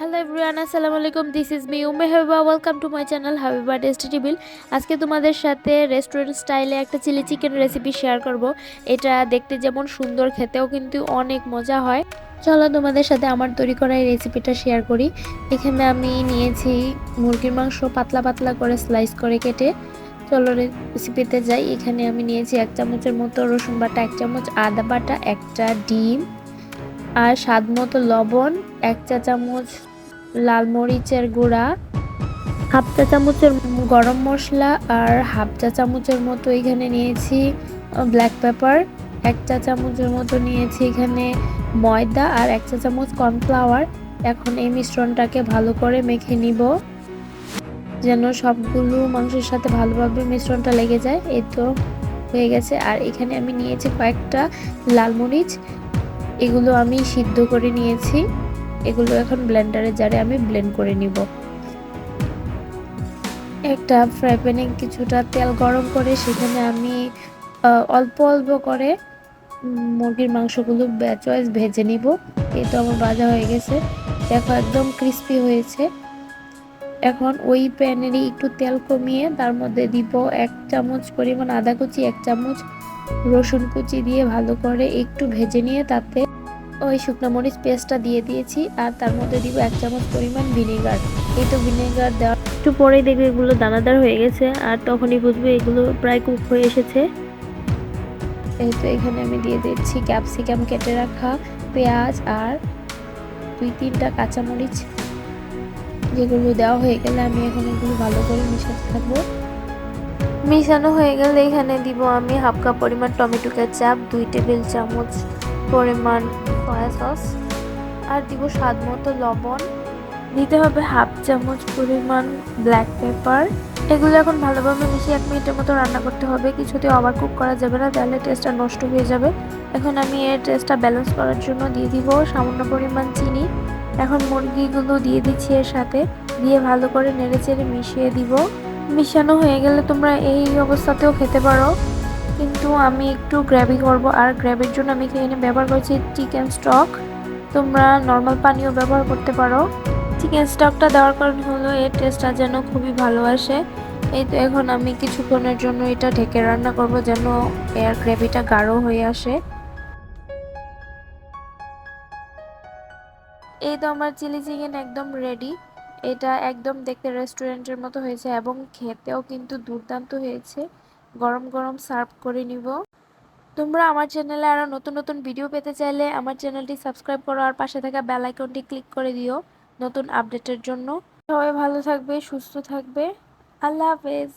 Hello everyone আসসালামু আলাইকুম this is me Umme Habiba welcome to my channel Habiba tasty table আজকে তোমাদের সাথে রেস্টুরেন্ট স্টাইলে একটা চিলি চিকেন রেসিপি শেয়ার করব। এটা দেখতে যেমন সুন্দর, খেতেও কিন্তু অনেক মজা হয়। চলো তোমাদের সাথে আমার তৈরি করা এই রেসিপিটা শেয়ার করি। এখানে আমি নিয়েছি মুরগির মাংস, পাতলা পাতলা করে স্লাইস করে কেটে। চলো রেসিপিতে যাই। এখানে আমি নিয়েছি এক চামচের মতো রসুন বাটা, এক চামচ আদা বাটা, একটা ডিম, আর স্বাদ মতো লবণ, এক চা চামচ লাল মরিচের গুঁড়া, হাফ চা চামচের গরম মশলা আর হাফ চা চামচের মতো এখানে নিয়েছি ব্ল্যাক পেপার এক চা চামচের মতো নিয়েছি এখানে ময়দা আর এক চা চামচ কর্নফ্লাওয়ার এখন এই মিশ্রণটাকে ভালো করে মেখে নিব, যেন সবগুলো মাংসের সাথে ভালোভাবে মিশ্রণটা লেগে যায়। এই তো হয়ে গেছে। আর এখানে আমি নিয়েছি কয়েকটা লাল মরিচ। এগুলো আমি সিদ্ধ করে নিয়েছি। এগুলো এখন ব্লেন্ডারে জারে আমি ব্লেন্ড করে নিব। একটা ফ্রাই প্যানে কিছুটা তেল গরম করে সেখানে আমি অল্প অল্প করে মুরগির মাংসগুলো চয়েস ভেজে নিব। এই তো আমার ভাজা হয়ে গেছে। দেখো একদম ক্রিস্পি হয়েছে। এখন ওই প্যানেরই একটু তেল কমিয়ে তার মধ্যে দিব এক চামচ পরিমাণ আদা কুচি, এক চামচ রসুন কুচি দিয়ে ভালো করে একটু ভেজে নিয়ে তাতে ওই শুকনো মরিচ পেস্টটা দিয়ে দিয়েছি আর তার মধ্যে দিব এক চামচ পরিমাণ ভিনেগার। এই তো ভিনেগার দেওয়ার একটু পরেই দেখবে এগুলো দানাদার হয়ে গেছে আর তখনই বুঝবে এগুলো প্রায় কুক হয়ে এসেছে। এই তো এখানে আমি দিয়ে দিচ্ছি ক্যাপসিকাম কেটে রাখা পেঁয়াজ আর দুই তিনটা কাঁচামরিচ। যেগুলো দেওয়া হয়ে গেলে আমি এখন এগুলো ভালো করে মিশাতে থাকব। মিশানো হয়ে গেলে এখানে দিব আমি হাফ কাপ পরিমাণ টমেটো কেচাপ দুই টেবিল চামচ পরিমাণ সয়া সস আর দিব স্বাদ মতো লবণ। দিতে হবে হাফ চামচ পরিমাণ ব্ল্যাক পেপার এগুলো এখন ভালোভাবে মিশিয়ে এক মিনিটের মতো রান্না করতে হবে। কিছুতে ওভার কুক করা যাবে না, তাহলে টেস্টটা নষ্ট হয়ে যাবে। এখন আমি এর টেস্টটা ব্যালেন্স করার জন্য দিয়ে দিব সামান্য পরিমাণ চিনি। এখন মুরগিগুলো দিয়ে দিচ্ছি এর সাথে। দিয়ে ভালো করে নেড়ে চেড়ে মিশিয়ে দিব। মিশানো হয়ে গেলে তোমরা এই অবস্থাতেও খেতে পারো। কিন্তু আমি একটু গ্র্যাভি করব। আর গ্র্যাভির জন্য আমি এখানে ব্যবহার করছি চিকেন স্টক। তোমরা নর্মাল পানিও ব্যবহার করতে পারো। চিকেন স্টকটা দেওয়ার কারণ হলো, এর টেস্টটা যেন খুবই ভালো আসে। এই তো এখন আমি কিছুক্ষণের জন্য এটা ঢেকে রান্না করব যেন এর গ্রেভিটা গাঢ় হয়ে আসে। এই তো আমার চিলি চিকেন একদম রেডি এটা একদম দেখতে রেস্টুরেন্টের মতো হয়েছে এবং খেতেও কিন্তু দুর্দান্ত হয়েছে। গরম গরম সার্ভ করে নিব। তোমরা আমার চ্যানেলে আরও নতুন নতুন ভিডিও পেতে চাইলে আমার চ্যানেলটি সাবস্ক্রাইব করো আর পাশে থাকা বেল আইকনটি ক্লিক করে দিও নতুন আপডেটের জন্য। সবাই ভালো থাকবে, সুস্থ থাকবে। আল্লাহ হাফেজ।